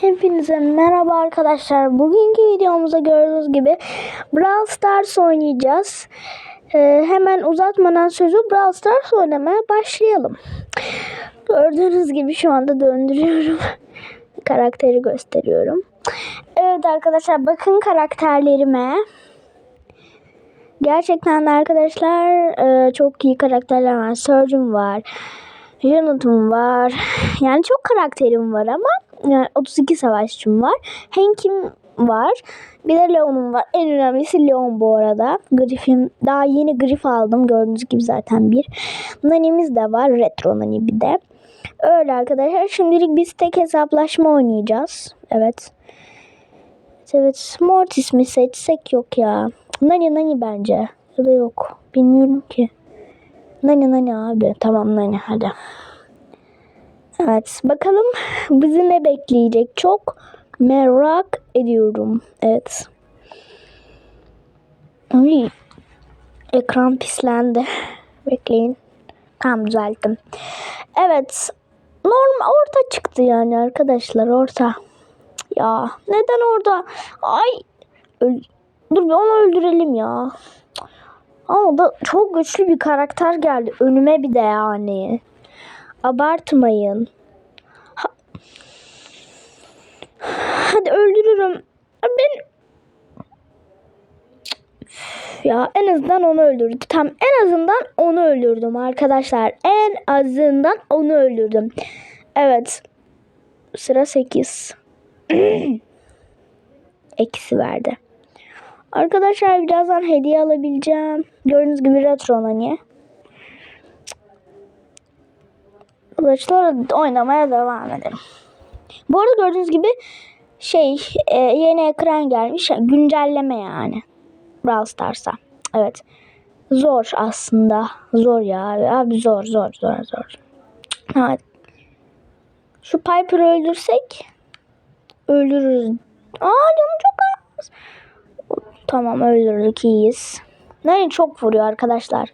Hepinize merhaba arkadaşlar. Bugünkü videomuzda gördüğünüz gibi Brawl Stars oynayacağız. Ee, hemen uzatmadan sözü Brawl Stars oynamaya başlayalım. Gördüğünüz gibi şu anda döndürüyorum. Karakteri gösteriyorum. Evet arkadaşlar bakın karakterlerime. Gerçekten de arkadaşlar e, çok iyi karakterler var. Surgeon var. Jonathan var. Yani çok karakterim var ama yani 32 savaşçım var. Hank'im var. Bir de Leon'um var. En önemlisi Leon bu arada. Griff'im. Daha yeni Griff aldım. Gördüğünüz gibi zaten bir. Nani'miz de var. Retro Nani bir de. Öyle arkadaşlar. Şimdilik biz tek hesaplaşma oynayacağız. Evet. Evet. Mortis mi seçsek yok ya. Nani Nani bence. Ya da yok. Bilmiyorum ki. Nani Nani abi. Tamam Nani hadi. Evet bakalım bizi ne bekleyecek çok merak ediyorum. Evet. Ay, ekran pislendi. Bekleyin. Tamam düzelttim. Evet. Normal orta çıktı yani arkadaşlar orta. Ya neden orada? Ay. Öl- Dur bir onu öldürelim ya. Ama da çok güçlü bir karakter geldi. Önüme bir de yani. Abartmayın. Ha- Hadi öldürürüm. Ben ya en azından onu öldürdüm. Tam en azından onu öldürdüm arkadaşlar. En azından onu öldürdüm. Evet. Sıra 8. Eksi verdi. Arkadaşlar birazdan hediye alabileceğim. Gördüğünüz gibi retro nani. Arkadaşlar oynamaya devam edelim. Bu arada gördüğünüz gibi şey e, yeni ekran gelmiş. Güncelleme yani. Brawl Stars'a. Evet. Zor aslında. Zor ya abi. Zor zor zor zor. Evet. Şu Piper'ı öldürsek öldürürüz. Aa canım çok az. Tamam öldürdük iyiyiz. Nani çok vuruyor arkadaşlar.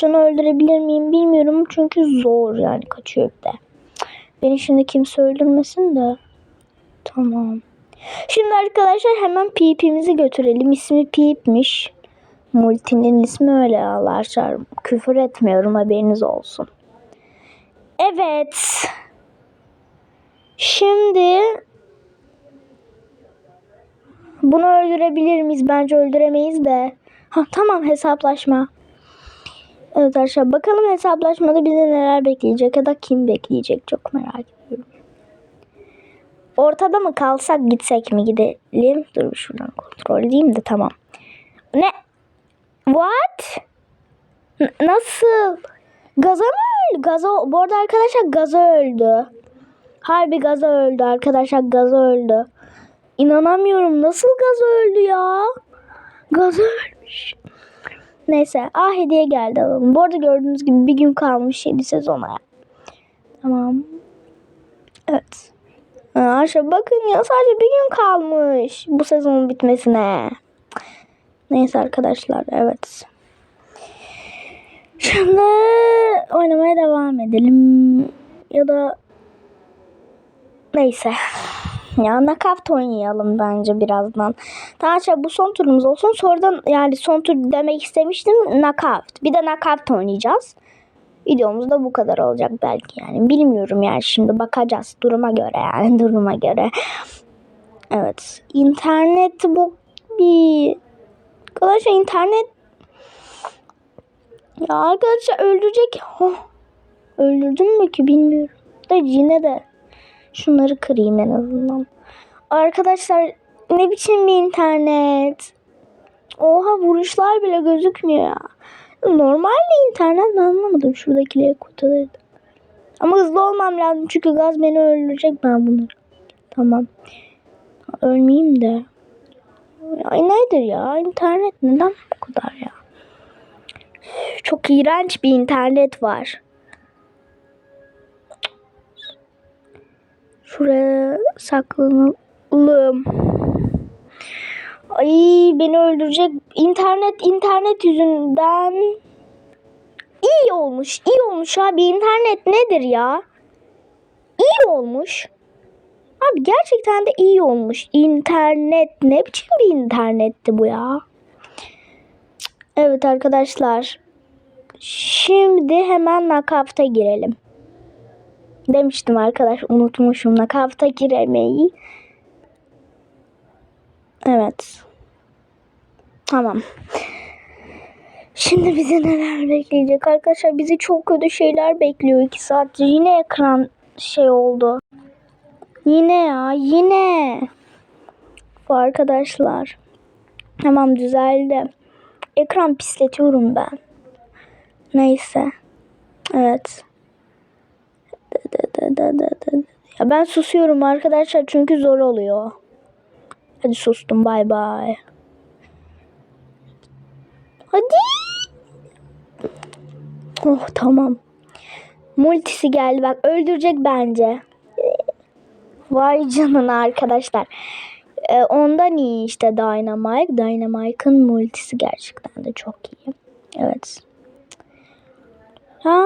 Şunu öldürebilir miyim bilmiyorum çünkü zor yani kaçıyor de. Beni şimdi kimse öldürmesin de. Tamam. Şimdi arkadaşlar hemen Peep'imizi götürelim. İsmi Peep'miş. Multi'nin ismi öyle arkadaşlar. Küfür etmiyorum haberiniz olsun. Evet. Şimdi bunu öldürebilir miyiz? Bence öldüremeyiz de. Ha, tamam hesaplaşma. Evet arkadaşlar bakalım hesaplaşmada bizi neler bekleyecek ya da kim bekleyecek çok merak ediyorum. Ortada mı kalsak gitsek mi gidelim? Dur şuradan kontrol edeyim de tamam. Ne? What? N- nasıl? Gaza mı öldü? Gaza, bu arada arkadaşlar Gaza öldü. Harbi Gaza öldü arkadaşlar Gaza öldü. İnanamıyorum nasıl Gaza öldü ya? Gaza ölmüş. Neyse. Ah hediye geldi alalım. Bu arada gördüğünüz gibi bir gün kalmış 7 sezona. Tamam. Evet. Arkadaşlar bakın ya sadece bir gün kalmış bu sezonun bitmesine. Neyse arkadaşlar evet. Şimdi oynamaya devam edelim. Ya da neyse. Ya nakavt oynayalım bence birazdan. Arkadaşlar bu son turumuz olsun. Sonradan yani son tur demek istemiştim. Nakavt. Bir de nakavt oynayacağız. Videomuz da bu kadar olacak belki yani. Bilmiyorum yani şimdi bakacağız. Duruma göre yani duruma göre. Evet. İnternet bu bir... Arkadaşlar internet... Ya arkadaşlar öldürecek. Oh. Öldürdüm mü ki bilmiyorum. Da yine de şunları kırayım en azından. Arkadaşlar ne biçim bir internet. Oha vuruşlar bile gözükmüyor ya. Normal bir internet mi anlamadım şuradakileri kurtarırdım. Ama hızlı olmam lazım çünkü gaz beni öldürecek ben bunu. Tamam. Ölmeyeyim de. Ya nedir ya internet neden bu kadar ya? Çok iğrenç bir internet var. Şuraya saklanalım. Ay beni öldürecek. İnternet internet yüzünden iyi olmuş. iyi olmuş abi. İnternet nedir ya? İyi olmuş. Abi gerçekten de iyi olmuş. İnternet ne biçim bir internetti bu ya? Evet arkadaşlar. Şimdi hemen nakavta girelim. Demiştim arkadaş unutmuşum nakavta giremeyi. Evet. Tamam. Şimdi bizi neler bekleyecek arkadaşlar? Bizi çok kötü şeyler bekliyor iki saattir. Yine ekran şey oldu. Yine ya yine. Bu arkadaşlar. Tamam düzeldi. Ekran pisletiyorum ben. Neyse. Evet. Da, da, da, da. Ya ben susuyorum arkadaşlar çünkü zor oluyor. Hadi sustum bay bay. Hadi. Oh tamam. Multisi geldi bak öldürecek bence. Vay canına arkadaşlar. Ee, ondan iyi işte Dynamite. Dynamite'ın multisi gerçekten de çok iyi. Evet. Ha,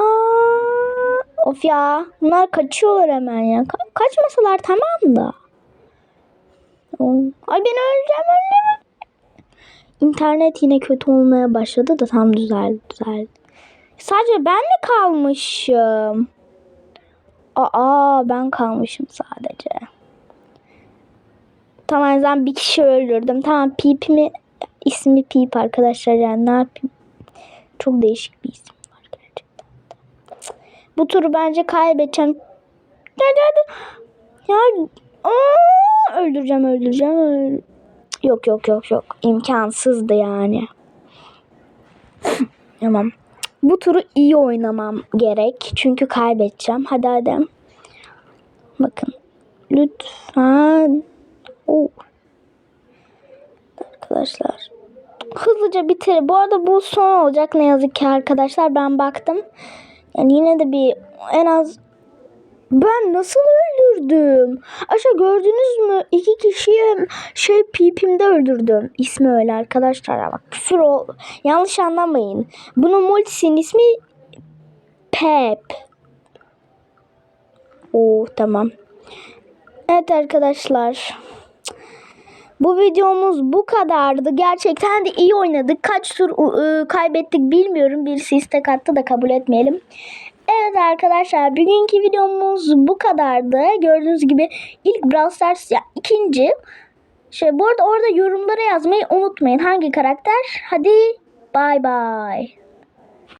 of ya. Bunlar kaçıyorlar hemen ya. Ka- kaçmasalar tamam da. Ay ben öleceğim öleceğim. İnternet yine kötü olmaya başladı da tam düzeldi düzeldi. Sadece ben mi kalmışım? Aa ben kalmışım sadece. Tamam zaman bir kişi öldürdüm. Tamam Pip mi? İsmi Pip arkadaşlar yani ne yapayım? Çok değişik bir isim. Bu turu bence kaybedeceğim. Hadi hadi. Ya aa, öldüreceğim öldüreceğim. öl- Yok yok yok yok. İmkansızdı yani. tamam. Bu turu iyi oynamam gerek. Çünkü kaybedeceğim. Hadi hadi. Bakın. Lütfen. Oo. Arkadaşlar. Hızlıca bitir. Bu arada bu son olacak ne yazık ki arkadaşlar. Ben baktım. Yani yine de bir en az ben nasıl öldürdüm? Aşağı gördünüz mü? İki kişiyi şey pipimde öldürdüm. İsmi öyle arkadaşlar. Bak küfür ol. Yanlış anlamayın. Bunun multisinin ismi Pep. Oo tamam. Evet arkadaşlar. Bu videomuz bu kadardı. Gerçekten de iyi oynadık. Kaç tur ı, kaybettik bilmiyorum. Birisi istek attı da kabul etmeyelim. Evet arkadaşlar bugünkü videomuz bu kadardı. Gördüğünüz gibi ilk Brawl Stars ya ikinci. Şey bu arada orada yorumlara yazmayı unutmayın. Hangi karakter? Hadi bay bay.